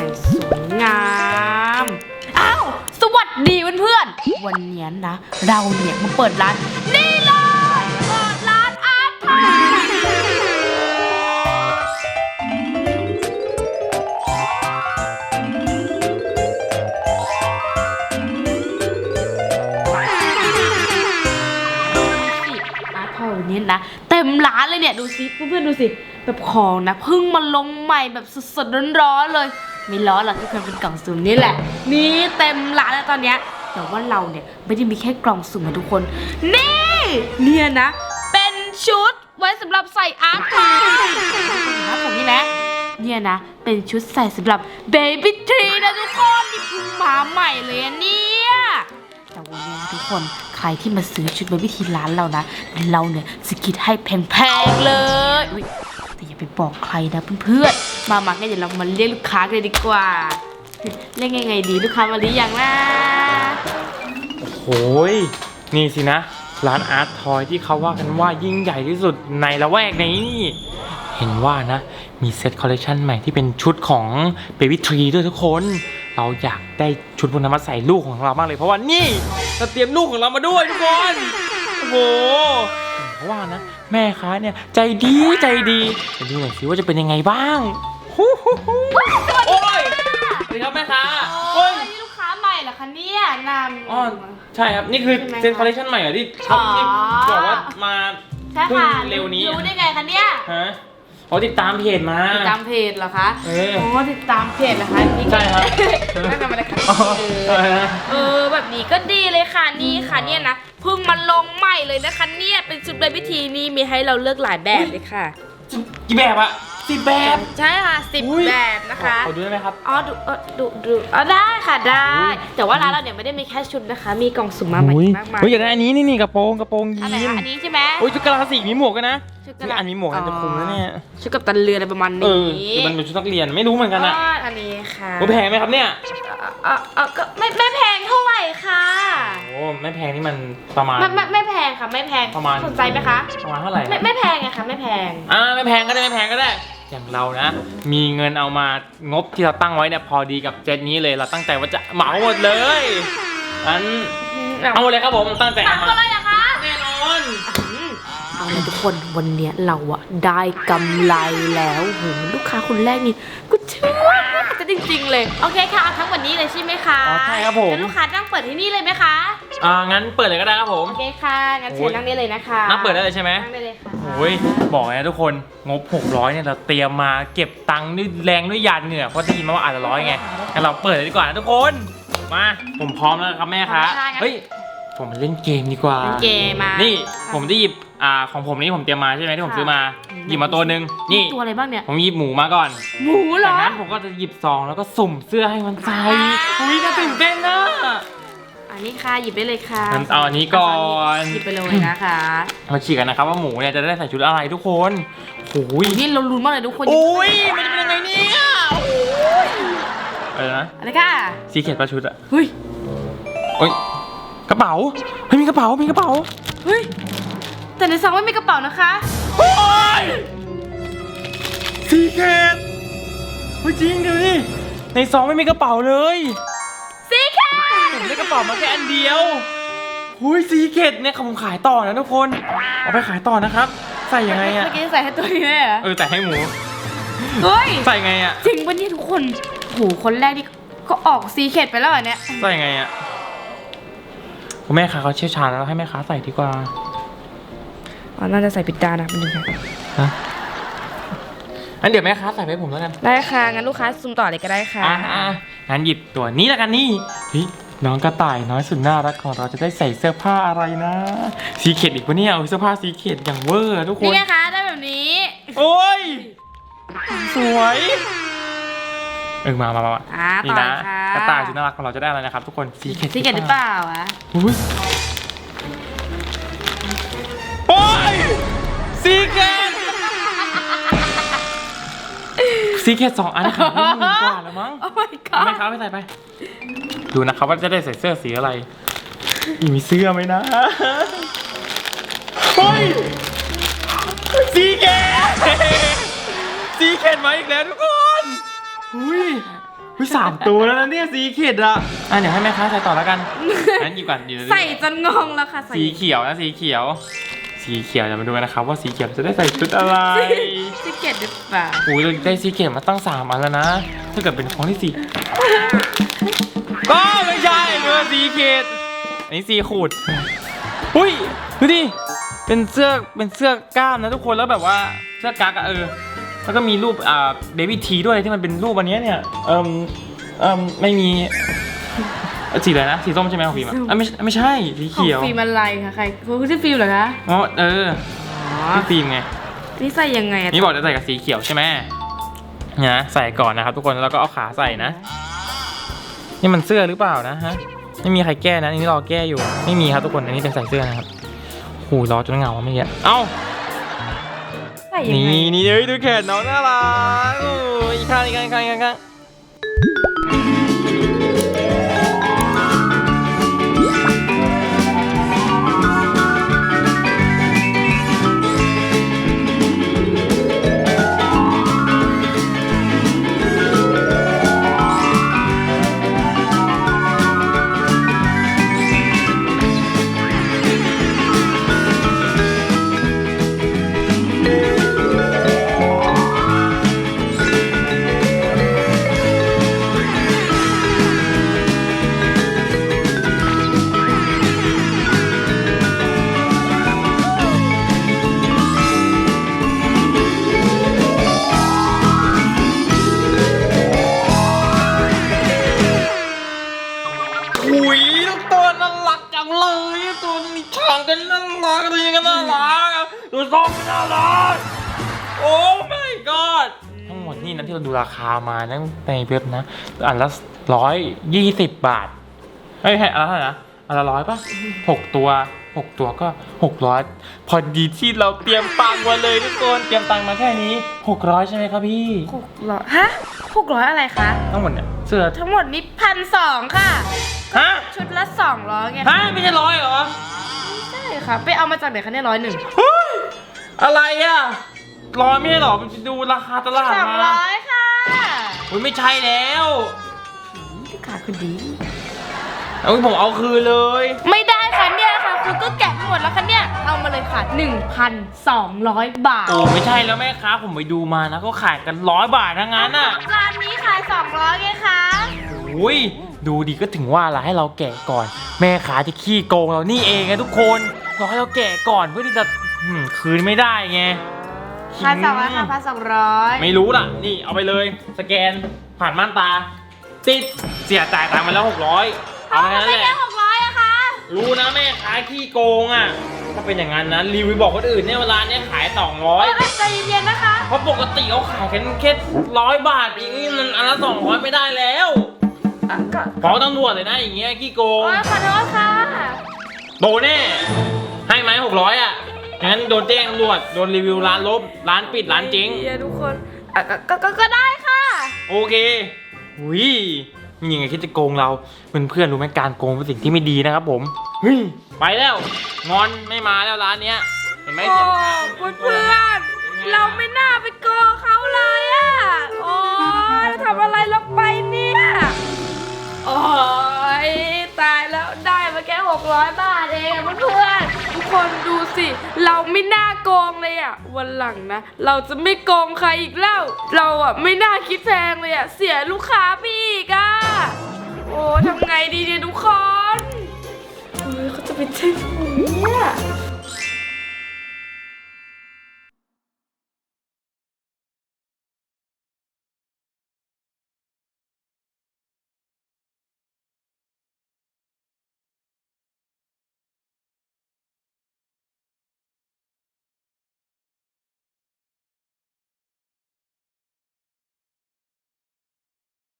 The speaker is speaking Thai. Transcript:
อย่งสวยงาม อ้าว สวัสดีเพื่อนๆ วันนี้นะ เราเนี่ยมาเปิดร้าน นี่เลยเปิดร้านอาร์ตไทยอาร์ตทอวันนี้นะ เต็มร้านเลยเนี่ย ดูสิ เพื่อนๆ ดูสิ แบบของนะเพิ่งมาลงใหม่แบบสดๆร้อนๆเลย ไม่ร้อหรอกที่เคยเป็นกล่องสุ่มนี่แหละนี่เต็มร้านแล้วตอนเนี้ยแต่ว่าเราเนี่ยไม่ได้มีแค่กล่องสุ่มนะทุกคน นี่ เนี่ยนะ เป็นชุดไว้สำหรับใส่อาร์ตทอยนะผมนี่นะเนี่ยนะ เป็นชุดใส่สำหรับเบบี้ทรีนะทุกคนนี่เพิ่งมาใหม่เลยอะเนี่ยแต่วันนี้นะทุกคนใครที่มาซื้อชุดเบบี้ทรีร้านเรานะ เราเนี่ยสกิดให้แพงๆเลยอุ๊ย แต่อย่าไปบอกใครนะเพื่อนๆ มามางั้นเดี๋ยวเรามาเรียกลูกค้ากันเลยดีกว่า เรียกยังไงดีลูกค้ามาหรือยังนะโอ้ยนี่สินะ ร้านอาร์ตทอยที่เขาว่ากันว่ายิ่งใหญ่ที่สุดในละแวกนี้ เห็นว่านะ มีเซตคอลเลคชันใหม่ที่เป็นชุดของ Baby Tree ด้วยทุกคน เราอยากได้ชุดพวกนั้นมาใส่ลูกของเรามากเลยเพราะว่านี่เราเตรียมลูกของเรามาด้วยทุกคน โอ้โห เพราะว่านะ แม่ค้าเนี่ยใจดีใจดีไปดูหน่อยสิว่าจะเป็นยังไงบ้างฮู้ฮู้ฮู้โอ้ยสวัสดีครับแม่ค้าโอ้ยนี่ลูกค้าใหม่เหรอคะเนี่ยนำ อ๋อใช่ครับนี่คือใช่ไหมเซนคอลเลคชันใหม่เหรอที่อ๋อที่บอกว่ามาใช่เพิ่งค่ะเร็วนี้รู้ได้ไงคะเนี่ย ฮะเขาติดตามเพจมา ติดตามเพจเหรอคะเออโอ้ติดตามเพจเหรอคะนี่ใช่ครับนั่นทำอะไรคะอ๋อเออใช่ฮะเออ แบบนี้ก็ดีเลยค่ะนี่ค่ะเนี่ยนะเพิ่งมาลงใหม่เลยนะคะ เนี่ยเป็นชุดเบบี้ทีนี่มีให้เราเลือกหลายแบบเลยค่ะ กี่แบบอะสิบแบบใช่ค่ะสิบอุ๊ยแบบนะคะ ขอดูได้ไหมครับ อ๋อดูเออดูดูอ๋อได้ค่ะได้อุ๊ยแต่ว่าร้านเราเนี่ยไม่ได้มีแค่ชุดนะคะ มีกล่องสุ่มมาใหม่อุ๊ยมากมายเฮ้ยอยากได้อันนี้นี่นี่กระโปรงกระโปรงยีอันไหนนคะอันนี้ใช่ไหม โอ้ยชุดกะลาสีมีหมวกกันนะชุดกนี่ระอันมีหมวกอันจะคุมแล้วเนี่ยชุดกับตันเรืออะไรประมาณเอนี้อแต่มันเป็นชุดนักเรียนไม่รู้เหมือนกันอะอ๋ออันนี้ค่ะโอ้แพงไหมครับเนี่ย เออเออก็ไม่ไม่แพงเท่าไหร่ค่ะโอ้ไม่แพงนี่มันประมาณ ไม่ไม่ไม่แพงค่ะ ไม่แพงประมาณ สนใจไหมคะ ประมาณเท่าไหร่ไม่ไม่แพงไงคะไม่แพง อ่าไม่แพงก็ได้ไม่แพงก็ได้ อย่างเรานะ มีเงินเอามางบที่เราตั้งไว้เนี่ยพอดีกับเจ็ตนี้เลยเราตั้งใจว่าจะเหมาหมดเลยอันเอาหมดเลยครับผมตั้งใจถาเอามมาอะไรนะคะ แน่นอน เอาละทุกคนวันเนี้ยเราอะได้กำไรแล้วโหลูกค้าคนแรกนี่ก็เชื่อว่าจะจริง ๆ เลย โอเคค่ะเอาทั้งวันนี้เลยใช่ไหมคะอ๋อใช่ครับผม งั้นลูกค้านั่งเปิดที่นี่เลยไหมคะ อ่างั้นเปิดเลยก็ได้ครับผม โอเคค่ะ งั้นเชิญนั่งได้เลยนะคะนั่งเปิดได้เลยใช่ไหมนั่งได้เลยค่ะโอ้ยบอกเลยนะทุกคนงบ 600เนี่ยเราเตรียมมาเก็บตังค์ด้วยแรงด้วยหยาดเหงื่อเพราะได้ยินมาว่าอาจจะร้อยไงงั้นเราเปิดเลยดีกว่านะทุกคนมาผมพร้อมแล้วครับแม่คะเฮ้ยผมมาเล่นเกมดีกว่า เล่นเกมมานี่ผมจะหยิบ อ่าของผมนี่ผมเตรียมมาใช่ไหมที่ผมซื้อมาหยิบมาตัวหนึ่งนี่ ตัวอะไรบ้างเนี่ย ผมหยิบหมูมาก่อน หมูเหรจากอ นั้นผมก็จะหยิบซองแล้วก็สุ่มเสื้อให้มันใส่อ่าอุ้ยน่าตื่นเต้นนะ อันนี้ค่ะหยิบได้เลยค่ะงั้นเอาอันนี้ก่อน หยิบไปเลยนะคะ มาฉีกกันนะครับว่าหมูเนี่ยจะได้ใส่ชุดอะไรทุกคนโอ้ยนี่เราลุ้นมากเลยทุกคนโอ้ยมันจะเป็นยังไงเนี่ยโอ้ยอะไรนะอะไรค่ะสีเขียดปลาชุดอะเฮ้ย โอ้ยกระเป๋าเฮ้ยมีกระเป๋า มีกระเป๋า เฮ้ย แต่ในซองไม่มีกระเป๋านะคะ โอ้ยสีเขียดเฮ้ยจริงดูดิในซองไม่มีกระเป๋าเลยสีค่ะผมได้กระเป๋ามาแค่อันเดียวหุยซีเกตเนี่ยผมขายต่อนะทุกคน เอาไปขายต่อนะครับ ใส่ยังไงอะเมื่อกี้ใส่ให้ตัวนี้เลยเหรอเออแต่ให้หมูเฮ้ยใส่ไงอะจริงปะเนี่ยทุกคนโหคนแรกนี่ก็ออกซีเข็ดไปแล้วเหรอเนี่ยใส่ไงอะคุณแม่ค้าเขาเชี่ยวชาญแล้วให้แม่ค้าใส่ดีกว่า อ๋อน่าจะใส่ปิดตานะเป็นยังไงฮะงั้นเดี๋ยวแม่ค้าใส่ไปให้ผมแล้วกันได้ค่ะงั้นลูกค้าซุ่มต่อเลยก็ได้ค่ะ อ่าอ่างั้นหยิบตัวนี้แล้วกันนี่เฮ้ยน้องกระต่ายน้อยสุดน่ารักของเราจะได้ใส่เสื้อผ้าอะไรนะซีเกตอีกปะเนี่ยเอาเสื้อผ้าซีเกตอย่างเวอร์อะทุกคนี่น ไงคะได้แบบนี้ โอ้ย สวย เออมามามามาอ่านี่ต่อนะค่ะ กระต่ายสุดน่ารักของเราจะได้อะไรนะครับ ทุกคนซีเกตซีเข็ดหรือเปล่าอะอุ้ย โอ้ยซีเกตซีเกตสองอันขายได้หมื่นกว่าแล้วมั้งโอ้ my เอาไหม่ god ค้าไปใส่ไป ดูนะครับว่าจะได้ใส่เสื้อสีอะไรมีเสื้อไหมนะเฮ้ยซีเกตซีเกตมาอีกแล้วทุกคนอุ้ยวิสามตัวแล้วนะเนี่ยสีเขียดอะอะเดี๋ยวให้แม่ค้าใส่ต่อแล้วกันงั้นหยิบก่อนเดี๋ยว ใส่จนงงแล้วค่ะใส่สีเขียวนะสีเขียว สีเขียวจะมาดูกันนะครับว่าสีเขียวจะได้ใส่ชุดอะไรสิเกตหรือเปล่าโอ้ยเราได้สีเขียวมาตั้งสามอันแล้วนะ ถ้าเกิดเป็นของที่สี่ก็ไม่ใช่เนื้อสีเขียวอันนี้สีขูดอุ้ยดูดิเป็นเสื้อเป็นเสื้อกล้ามนะทุกคนแล้วแบบว่าเสื้อกั๊กอะเออแล้วก็มีรูปอ่าเบบี้ทีด้วยที่มันเป็นรูปอันเนี้ยเนี่ยเอิมเอิมไม่มี เอ่อสีอะไรนะ สีส้มใช่ไหมของฟิล์มอะอะไม่ใช่ไม่ใช่ สีของเขียว ฟิล์มอะไรคะใครคุณชื่อฟิล์มเหรอคะอ๋อ เอออ๋อพี่ฟิล์มไง นี่ใส่ยังไงอะนี่บอกจะใส่กับสีเขียวใช่ไหมนะใส่ก่อนนะครับทุกคน แล้วก็เอาขาใส่นะ นี่มันเสื้อหรือเปล่านะฮะ ไม่มีใครแก้นะอันนี้รอแก้อยู่ ไม่มีครับทุกคน อันนี้เป็นใส่เสื้อนะครับหูรอจนเหงาไม่เยอะเอ้า ใส่ยังนี่ไง นี่เอ้ยดูแขนน้องน่ารักโอ้ยอีกข้างอีกข้างอีกข้างอีกข้าง เลยตัวนี้ช่างกันน่ารักตัวนี้ก็น่ารักตัวส้มก็น่ารักโอ้ my god ทั้งหมดนี่นะที่เราดูราคามานะในเว็บนะอันละร้อยยี่สิบบาทเฮ้ยอันละเท่าไหร่นะอันละร้อยปะหกตัวหกตัวก็หกร้อยพอดีที่เราเตรียมตังค์มาเลยทุกคนเตรียมตังค์มาแค่นี้หกร้อยใช่ไหมครับพี่หกร้อยฮะหกร้อยอะไรคะทั้งหมดเนี่ยเสื้อทั้งหมดนี้พันสองค่ะ ฮะชุดละสองร้อยไงฮะไม่ใช่ร้อยเหรอใช่ค่ะ ไปเอามาจากไหนคะเนี่ยร้อยหนึ่งเฮ้ยอะไรอะร้อยไม่ใช่เหรอมันดูราคาตลาดสองมาร้อยค่ะอุ้ยไม่ใช่แล้วขายคนดีเอาผมเอาคืนเลย ไม่ได้ค่ะเนี่ยค่ะคุณก็แกะไปหมดแล้วค่ะเนี่ยเอามาเลยค่ะ1,200 บาทโอ้ไม่ใช่แล้วแม่ค้าผมไปดูมานะก็ขายกันร้อยบาททั้งนั้นอะร้านนี้ขาย200ไงคะอุ้ย ดูดีก็ถึงว่าละให้เราแกะก่อน แม่ค้าจะขี้โกงเรานี่เองไงทุกคนเราให้เราแกะก่อนเพื่อที่จะหืมคืนไม่ได้ไงพันสองร้อยค่ะพันสองร้อยไม่รู้ล่ะ นี่เอาไปเลย สแกนผ่านม่านตา ติดเสียจ่ายตังค์มาแล้วหกร้อยเอาไปนั้นไม่แหได้ละหกร้อยอะคะรู้นะแม่ค้าขี้โกงอะ ถ้าเป็นอย่างนั้นนะรีวิวบอกคนอื่นเนี่ยเวลาเนี่ยขายสองร้อยเออใจเย็นๆนะคะ เพราะปกติเขาขายกันแค่ร้อยบาทเองนี่มันอันละสองร้อยไม่ได้แล้ว อะก็ฟ้องตำรวจเลยนะอย่างเงี้ยขี้โกง โอ้ยขอโทษค่ะ โดนแน่ให้ไหมหกร้อยอะ งั้นโดนแจ้งตำรวจ โดนรีวิวร้านลบ ร้านปิด ร้านเจ๊งเดี๋ยวทุกคนอะก็ก็ก็ก็ได้ค่ะ โอเคหุยมียังไงคิดจะโกงเรา เพื่อนเพื่อนๆรู้ไหมการโกงเป็นสิ่งที่ไม่ดีนะครับผม เฮ้ย ไปแล้ว งอนไม่มาแล้วร้านเนี้ย เห็นไหมโอ้เสียลูกค้าเพื่อนเพื่อนๆเราไม่น่าไปโกงเขาเลยอะโอ้ยทำอะไรลงไปเนี่ยโอ้ยตายแล้วได้มาแค่ 600 บาทเองอะเพื่อนๆทุกคนดูสิ เราไม่น่าโกงเลยอะวันหลังนะ เราจะไม่โกงใครอีกแล้ว เราอะไม่น่าคิดแพงเลยอะเสียลูกค้าไปอีกอะโอ้ทำไงดีเนี่ยทุกคนเฮ้ยเขาจะไปแจ้งตำรวจเนี่ย